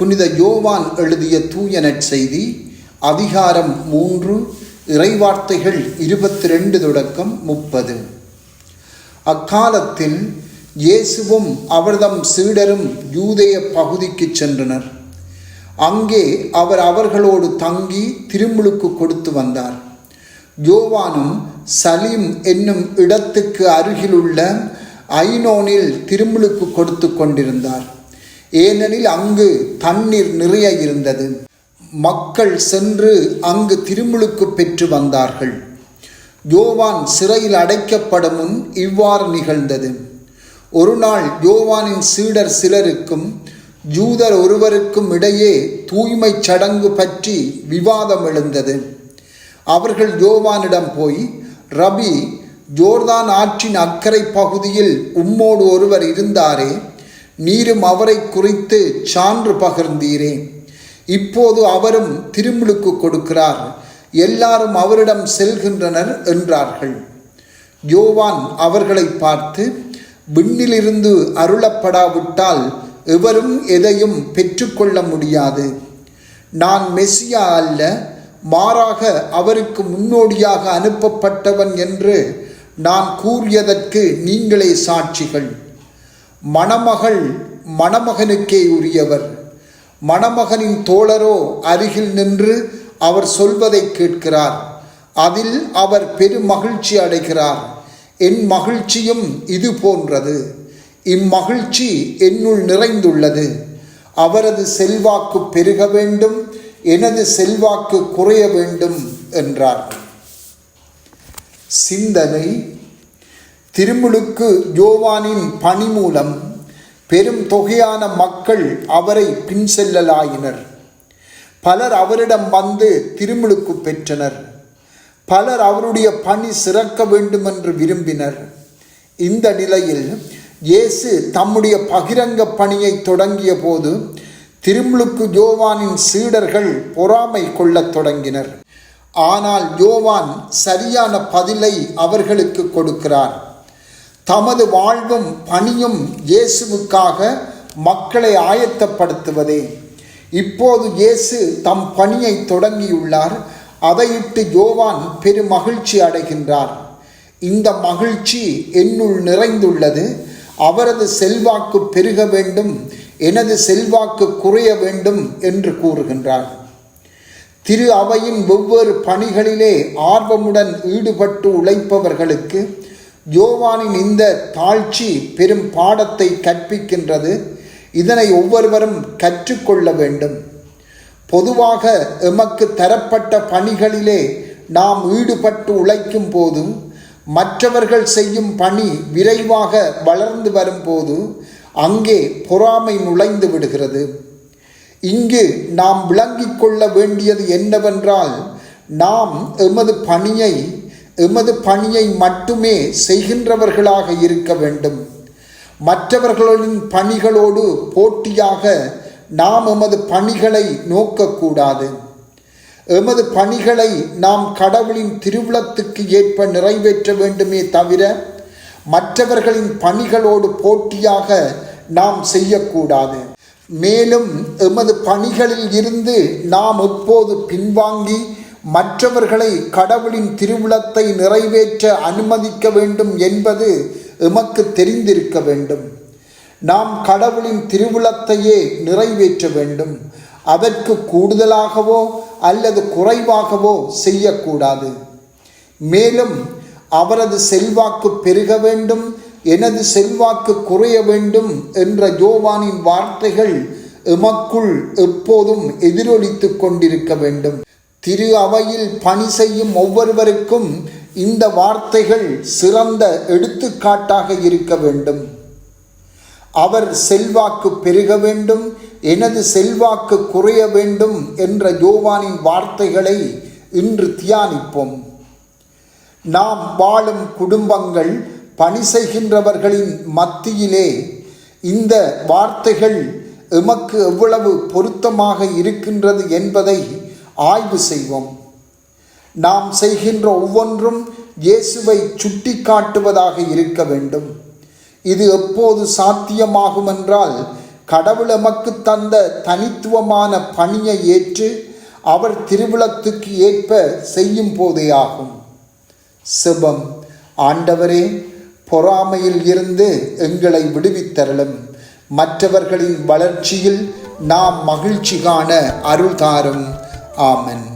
புனித யோவான் எழுதிய தூய நற்செய்தி அதிகாரம் மூன்று இறைவார்த்தைகள் இருபத்தி ரெண்டு தொடக்கம் முப்பது. அக்காலத்தில் இயேசுவும் அவர்தம் சீடரும் யூதேய பகுதிக்கு சென்றனர். அங்கே அவர் அவர்களோடு தங்கி திருமுழுக்கு கொடுத்து வந்தார். யோவானும் சலீம் என்னும் இடத்துக்கு அருகிலுள்ள ஐனோனில் திருமுழுக்கு கொடுத்து கொண்டிருந்தார். ஏனெனில் அங்கு தண்ணீர் நிறைய இருந்தது. மக்கள் சென்று அங்கு திருமுழுக்கு பெற்று வந்தார்கள். யோவான் சிறையில் அடைக்கப்படும் முன் இவ்வாறு நிகழ்ந்தது. ஒரு நாள் யோவானின் சீடர் சிலருக்கும் ஜூதர் ஒருவருக்கும் இடையே தூய்மை சடங்கு பற்றி விவாதம் எழுந்தது. அவர்கள் யோவானிடம் போய் ரபி ஜோர்தான் ஆற்றின் அக்கறை பகுதியில் உம்மோடு ஒருவர் இருந்தாரே நீரும் அவரை குறித்து சான்று பகிர்ந்தீரே இப்போது அவரும் திருமுழுக்கு கொடுக்கிறார். எல்லாரும் அவரிடம் செல்கின்றனர் என்றார்கள். யோவான் அவர்களை பார்த்து விண்ணிலிருந்து அருளப்படாவிட்டால் எவரும் எதையும் பெற்றுக்கொள்ள முடியாது. நான் மெஸ்ஸியா அல்ல மாறாக அவருக்கு முன்னோடியாக அனுப்பப்பட்டவன் என்று நான் கூறியதற்கு நீங்களே சாட்சிகள். மணமகள் மணமகனுக்கே உரியவர். மணமகனின் தோழரோ அருகில் நின்று அவர் சொல்வதை கேட்கிறார். அதில் அவர் பெருமகிழ்ச்சி அடைகிறார். என் மகிழ்ச்சியும் இது போன்றது. இம்மகிழ்ச்சி என்னுள் நிறைந்துள்ளது. அவரது செல்வாக்கு பெருக வேண்டும். எனது செல்வாக்கு குறைய வேண்டும் என்றார். சிந்தனை திருமுழுக்கு ஜோவானின் பணி மூலம் பெரும் தொகையான மக்கள் அவரை பின் செல்லலாயினர். பலர் அவரிடம் வந்து திருமுழுக்கு பெற்றனர். பலர் அவருடைய பணி சிறக்க வேண்டுமென்று விரும்பினர். இந்த நிலையில் இயேசு தம்முடைய பகிரங்க பணியை தொடங்கிய போது திருமுழுக்கு ஜோவானின் சீடர்கள் பொறாமை கொள்ளத் தொடங்கினர். ஆனால் யோவான் சரியான பதிலை அவர்களுக்கு கொடுக்கிறார். தமது வாழ்வும் பணியும் இயேசுவுக்காக மக்களை ஆயத்தப்படுத்துவதே. இப்போது இயேசு தம் பணியை தொடங்கியுள்ளார். அதையிட்டு யோவான் பெருமகிழ்ச்சி அடைகின்றார். இந்த மகிழ்ச்சி என்னுள் நிறைந்துள்ளது. அவரது செல்வாக்கு பெருக வேண்டும். எனது செல்வாக்கு குறைய வேண்டும் என்று கூறுகின்றார். திரு அவையின் ஒவ்வொரு பணிகளிலே ஆர்வமுடன் ஈடுபட்டு உழைப்பவர்களுக்கு யோவானின் இந்த தாழ்ச்சி பெரும் பாடத்தை கற்பிக்கின்றது. இதனை ஒவ்வொருவரும் கற்றுக்கொள்ள வேண்டும். பொதுவாக எமக்கு தரப்பட்ட பணிகளிலே நாம் ஈடுபட்டு உழைக்கும் போதும் மற்றவர்கள் செய்யும் பணி விரைவாக வளர்ந்து வரும்போது அங்கே பொறாமை நுழைந்து விடுகிறது. இங்கு நாம் விளங்கிக் கொள்ள வேண்டியது என்னவென்றால் நாம் எமது பணியை எமது பணியை மட்டுமே செய்கின்றவர்களாக இருக்க வேண்டும். மற்றவர்களின் பணிகளோடு போட்டியாக நாம் எமது பணிகளை நோக்கக்கூடாது. எமது பணிகளை நாம் கடவுளின் திருவிழத்துக்கு ஏற்ப நிறைவேற்ற வேண்டுமே தவிர மற்றவர்களின் பணிகளோடு போட்டியாக நாம் செய்யக்கூடாது. மேலும் எமது பணிகளில் இருந்து நாம் எப்போது பின்வாங்கி மற்றவர்களை கடவுளின் திருவிழத்தை நிறைவேற்ற அனுமதிக்க வேண்டும் என்பது எமக்கு தெரிந்திருக்க வேண்டும். நாம் கடவுளின் திருவிழத்தையே நிறைவேற்ற வேண்டும். அதற்கு கூடுதலாகவோ அல்லது குறைவாகவோ செய்யக்கூடாது. மேலும் அவரது செல்வாக்கு பெருக வேண்டும் எனது செல்வாக்கு குறைய வேண்டும் என்ற யோவானின் வார்த்தைகள் எமக்குள் எப்போதும் எதிரொலித்து கொண்டிருக்க வேண்டும். திரு அவையில் பணி செய்யும் ஒவ்வொருவருக்கும் இந்த வார்த்தைகள் சிறந்த எடுத்துக்காட்டாக இருக்க வேண்டும். அவர் செல்வாக்கு பெருக வேண்டும் எனது செல்வாக்கு குறைய வேண்டும் என்ற யோவானின் வார்த்தைகளை இன்று தியானிப்போம். நாம் வாழும் குடும்பங்கள் பணி செய்கின்றவர்களின் மத்தியிலே இந்த வார்த்தைகள் எமக்கு எவ்வளவு பொருத்தமாக இருக்கின்றது என்பதை ஆய்வு செய்வோம். நாம் செய்கின்ற ஒவ்வொன்றும் இயேசுவை சுட்டி காட்டுவதாக இருக்க வேண்டும். இது எப்போது சாத்தியமாகும் என்றால் கடவுள் எமக்கு தந்த தனித்துவமான பணியை ஏற்று அவர் திருவிழத்துக்கு ஏற்ப செய்யும் போதே ஆகும். சிவம் ஆண்டவரே பொறாமையில் இருந்து எங்களை விடுவித்தரலும் மற்றவர்களின் வளர்ச்சியில் நாம் மகிழ்ச்சி காண அருள் தாரும் Amen.